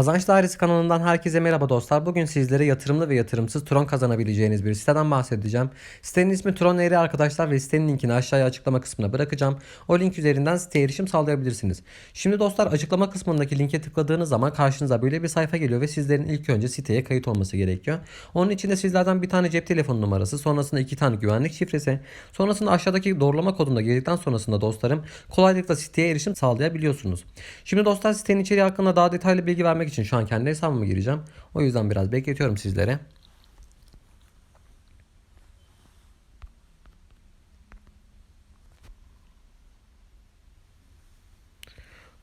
Kazanç Dairesi kanalından herkese merhaba dostlar. Bugün sizlere yatırımlı ve yatırımsız Tron kazanabileceğiniz bir siteden bahsedeceğim. Sitenin ismi Tron Eğri arkadaşlar ve sitenin linkini aşağıya açıklama kısmına bırakacağım. O link üzerinden siteye erişim sağlayabilirsiniz. Şimdi dostlar açıklama kısmındaki linke tıkladığınız zaman karşınıza böyle bir sayfa geliyor ve sizlerin ilk önce siteye kayıt olması gerekiyor. Onun için de sizlerden bir tane cep telefonu numarası, sonrasında iki tane güvenlik şifresi, sonrasında aşağıdaki doğrulama kodunu girdikten sonrasında dostlarım kolaylıkla siteye erişim sağlayabiliyorsunuz. Şimdi dostlar sitenin içeriği hakkında daha detaylı bilgi vermek için şu an kendi hesabıma gireceğim. O yüzden biraz bekletiyorum sizlere.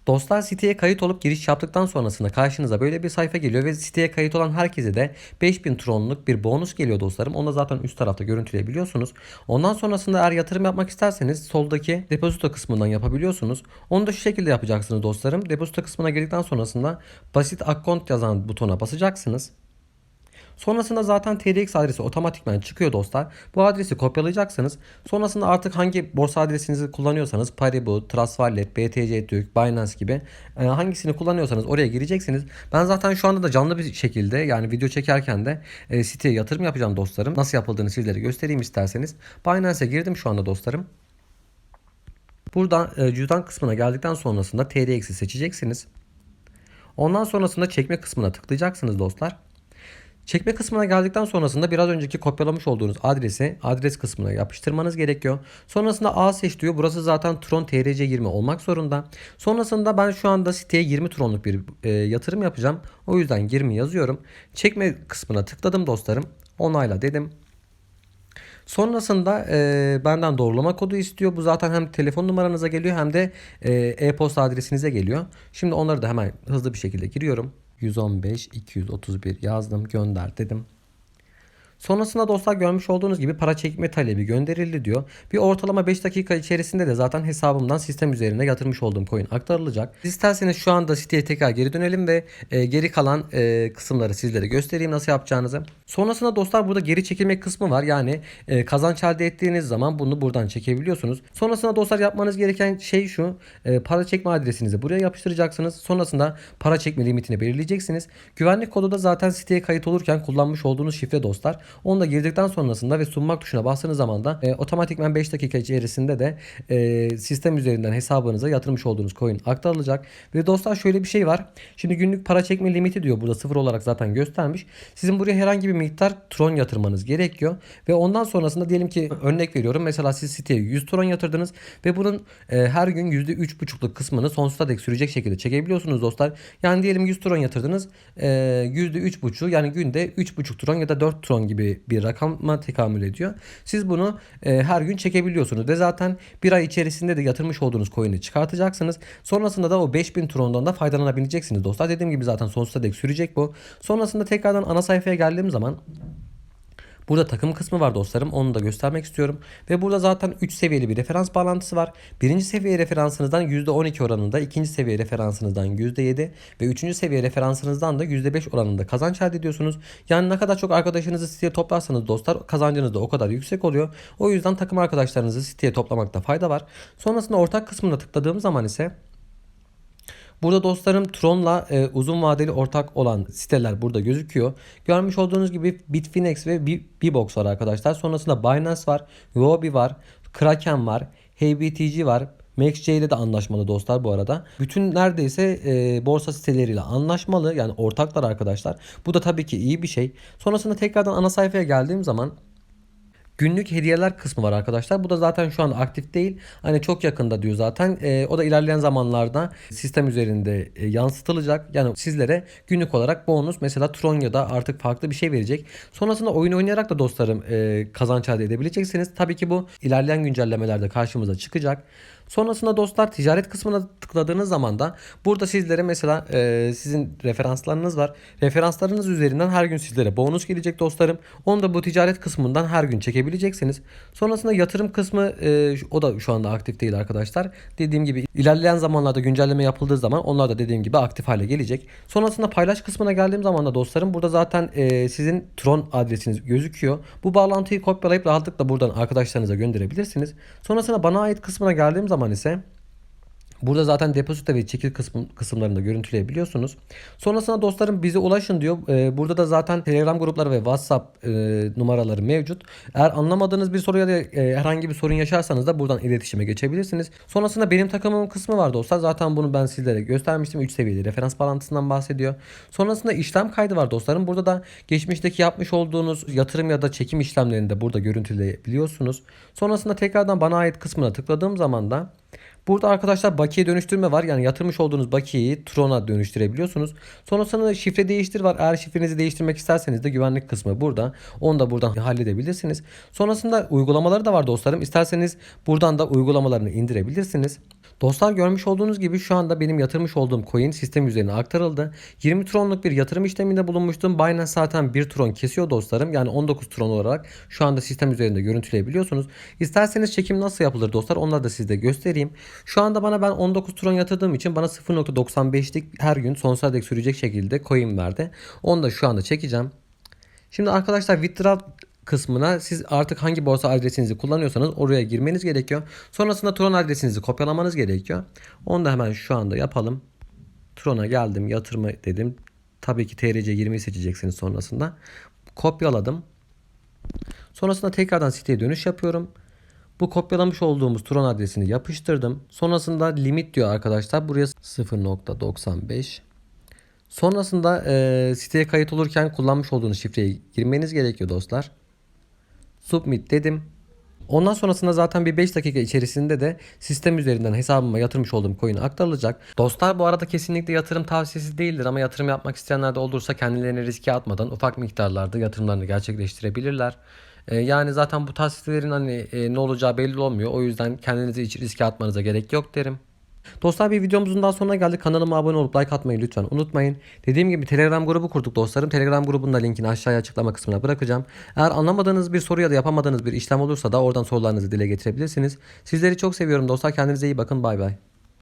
Dostlar siteye kayıt olup giriş yaptıktan sonrasında karşınıza böyle bir sayfa geliyor ve siteye kayıt olan herkese de 5000 tronluk bir bonus geliyor dostlarım. Onu da zaten üst tarafta görüntüleyebiliyorsunuz. Ondan sonrasında eğer yatırım yapmak isterseniz soldaki depozito kısmından yapabiliyorsunuz. Onu da şu şekilde yapacaksınız dostlarım. Depozito kısmına girdikten sonrasında basit account yazan butona basacaksınız. Sonrasında zaten TRX adresi otomatikman çıkıyor dostlar. Bu adresi kopyalayacaksınız. Sonrasında artık hangi borsa adresinizi kullanıyorsanız Paribu, Wallet, BTC Türk, Binance gibi e, hangisini kullanıyorsanız oraya gireceksiniz. Ben zaten şu anda da canlı bir şekilde yani video çekerken de e, siteye yatırım yapacağım dostlarım. Nasıl yapıldığını sizlere göstereyim isterseniz. Binance'e girdim şu anda dostlarım. Buradan e, cüzdan kısmına geldikten sonrasında TRX'i seçeceksiniz. Ondan sonrasında çekme kısmına tıklayacaksınız dostlar. Çekme kısmına geldikten sonrasında biraz önceki kopyalamış olduğunuz adresi adres kısmına yapıştırmanız gerekiyor. Sonrasında A seç diyor. Burası zaten Tron TRC 20 olmak zorunda. Sonrasında ben şu anda siteye 20 Tron'luk bir e, yatırım yapacağım. O yüzden 20 yazıyorum. Çekme kısmına tıkladım dostlarım. Onayla dedim. Sonrasında e, benden doğrulama kodu istiyor. Bu zaten hem telefon numaranıza geliyor hem de e, e-posta adresinize geliyor. Şimdi onları da hemen hızlı bir şekilde giriyorum. 115 231 yazdım gönder dedim. Sonrasında dostlar görmüş olduğunuz gibi para çekme talebi gönderildi diyor. Bir ortalama 5 dakika içerisinde de zaten hesabımdan sistem üzerine yatırmış olduğum coin aktarılacak. Siz isterseniz şu anda siteye tekrar geri dönelim ve e, geri kalan e, kısımları sizlere göstereyim nasıl yapacağınızı. Sonrasında dostlar burada geri çekilmek kısmı var. Yani e, kazanç elde ettiğiniz zaman bunu buradan çekebiliyorsunuz. Sonrasında dostlar yapmanız gereken şey şu. E, para çekme adresinizi buraya yapıştıracaksınız. Sonrasında para çekme limitini belirleyeceksiniz. Güvenlik kodu da zaten siteye kayıt olurken kullanmış olduğunuz şifre dostlar. Onu da girdikten sonrasında ve sunmak tuşuna bastığınız zaman da e, otomatikman 5 dakika içerisinde de e, sistem üzerinden hesabınıza yatırmış olduğunuz coin aktarılacak. Ve dostlar şöyle bir şey var. Şimdi günlük para çekme limiti diyor burada sıfır olarak zaten göstermiş. Sizin buraya herhangi bir miktar tron yatırmanız gerekiyor. Ve ondan sonrasında diyelim ki örnek veriyorum. Mesela siz siteye 100 tron yatırdınız ve bunun e, her gün %3,5'luk kısmını sonsuza dek sürecek şekilde çekebiliyorsunuz dostlar. Yani diyelim 100 tron yatırdınız. E, %3,5 yani günde 3,5 tron ya da 4 tron gibi bir rakama tekamül ediyor. Siz bunu e, her gün çekebiliyorsunuz ve zaten bir ay içerisinde de yatırmış olduğunuz coin'i çıkartacaksınız. Sonrasında da o 5000 trondan da faydalanabileceksiniz dostlar. Dediğim gibi zaten sonsuza dek sürecek bu. Sonrasında tekrardan ana sayfaya geldiğim zaman Burada takım kısmı var dostlarım. Onu da göstermek istiyorum. Ve burada zaten 3 seviyeli bir referans bağlantısı var. Birinci seviye referansınızdan %12 oranında, ikinci seviye referansınızdan %7 ve üçüncü seviye referansınızdan da %5 oranında kazanç elde ediyorsunuz. Yani ne kadar çok arkadaşınızı siteye toplarsanız dostlar kazancınız da o kadar yüksek oluyor. O yüzden takım arkadaşlarınızı siteye toplamakta fayda var. Sonrasında ortak kısmına tıkladığım zaman ise Burada dostlarım Tron'la e, uzun vadeli ortak olan siteler burada gözüküyor. Görmüş olduğunuz gibi Bitfinex ve Bbox var arkadaşlar. Sonrasında Binance var, Huobi var, Kraken var, HBTG var. MaxJ ile de anlaşmalı dostlar bu arada. Bütün neredeyse e, borsa siteleriyle anlaşmalı. Yani ortaklar arkadaşlar. Bu da tabii ki iyi bir şey. Sonrasında tekrardan ana sayfaya geldiğim zaman Günlük hediyeler kısmı var arkadaşlar. Bu da zaten şu an aktif değil. Hani çok yakında diyor zaten. E, o da ilerleyen zamanlarda sistem üzerinde e, yansıtılacak. Yani sizlere günlük olarak bonus mesela Tron ya da artık farklı bir şey verecek. Sonrasında oyun oynayarak da dostlarım e, kazanç elde edebileceksiniz. Tabii ki bu ilerleyen güncellemelerde karşımıza çıkacak. Sonrasında dostlar ticaret kısmına tıkladığınız zaman da burada sizlere mesela e, sizin referanslarınız var. Referanslarınız üzerinden her gün sizlere bonus gelecek dostlarım. Onu da bu ticaret kısmından her gün çekebileceksiniz. Sonrasında yatırım kısmı e, o da şu anda aktif değil arkadaşlar. Dediğim gibi ilerleyen zamanlarda güncelleme yapıldığı zaman onlar da dediğim gibi aktif hale gelecek. Sonrasında paylaş kısmına geldiğim zaman da dostlarım burada zaten e, sizin Tron adresiniz gözüküyor. Bu bağlantıyı kopyalayıp rahatlıkla buradan arkadaşlarınıza gönderebilirsiniz. Sonrasında bana ait kısmına geldiğim zaman ise Burada zaten depozito ve çekil kısmı, kısımlarında görüntüleyebiliyorsunuz. Sonrasında dostlarım bize ulaşın diyor. Ee, burada da zaten Telegram grupları ve WhatsApp e, numaraları mevcut. Eğer anlamadığınız bir soru ya da e, herhangi bir sorun yaşarsanız da buradan iletişime geçebilirsiniz. Sonrasında benim takımımın kısmı var dostlar. Zaten bunu ben sizlere göstermiştim. 3 seviyeli referans bağlantısından bahsediyor. Sonrasında işlem kaydı var dostlarım. Burada da geçmişteki yapmış olduğunuz yatırım ya da çekim işlemlerini de burada görüntüleyebiliyorsunuz. Sonrasında tekrardan bana ait kısmına tıkladığım zaman da Burada arkadaşlar bakiye dönüştürme var. Yani yatırmış olduğunuz bakiyeyi Tron'a dönüştürebiliyorsunuz. Sonrasında şifre değiştir var. Eğer şifrenizi değiştirmek isterseniz de güvenlik kısmı burada. Onu da buradan halledebilirsiniz. Sonrasında uygulamaları da var dostlarım. İsterseniz buradan da uygulamalarını indirebilirsiniz. Dostlar görmüş olduğunuz gibi şu anda benim yatırmış olduğum coin sistem üzerine aktarıldı. 20 tronluk bir yatırım işleminde bulunmuştum. Binance zaten 1 tron kesiyor dostlarım. Yani 19 tron olarak şu anda sistem üzerinde görüntüleyebiliyorsunuz. İsterseniz çekim nasıl yapılır dostlar onları da size göstereyim. Şu anda bana ben 19 tron yatırdığım için bana 0.95'lik her gün sonsuza dek sürecek şekilde coin verdi. Onu da şu anda çekeceğim. Şimdi arkadaşlar withdraw kısmına siz artık hangi borsa adresinizi kullanıyorsanız oraya girmeniz gerekiyor. Sonrasında Tron adresinizi kopyalamanız gerekiyor. Onu da hemen şu anda yapalım. Tron'a geldim yatırma dedim. Tabii ki TRC20'yi seçeceksiniz sonrasında. Kopyaladım. Sonrasında tekrardan siteye dönüş yapıyorum. Bu kopyalamış olduğumuz Tron adresini yapıştırdım. Sonrasında limit diyor arkadaşlar. Buraya 0.95 Sonrasında e, siteye kayıt olurken kullanmış olduğunuz şifreyi girmeniz gerekiyor dostlar. Submit dedim. Ondan sonrasında zaten bir 5 dakika içerisinde de sistem üzerinden hesabıma yatırmış olduğum coin aktarılacak. Dostlar bu arada kesinlikle yatırım tavsiyesi değildir ama yatırım yapmak isteyenler de olursa kendilerini riske atmadan ufak miktarlarda yatırımlarını gerçekleştirebilirler. Ee, yani zaten bu tavsiyelerin hani e, ne olacağı belli olmuyor. O yüzden kendinizi hiç riske atmanıza gerek yok derim. Dostlar bir videomuzun daha sonuna geldik. Kanalıma abone olup like atmayı lütfen unutmayın. Dediğim gibi Telegram grubu kurduk dostlarım. Telegram grubunun da linkini aşağıya açıklama kısmına bırakacağım. Eğer anlamadığınız bir soru ya da yapamadığınız bir işlem olursa da oradan sorularınızı dile getirebilirsiniz. Sizleri çok seviyorum dostlar. Kendinize iyi bakın. Bay bay.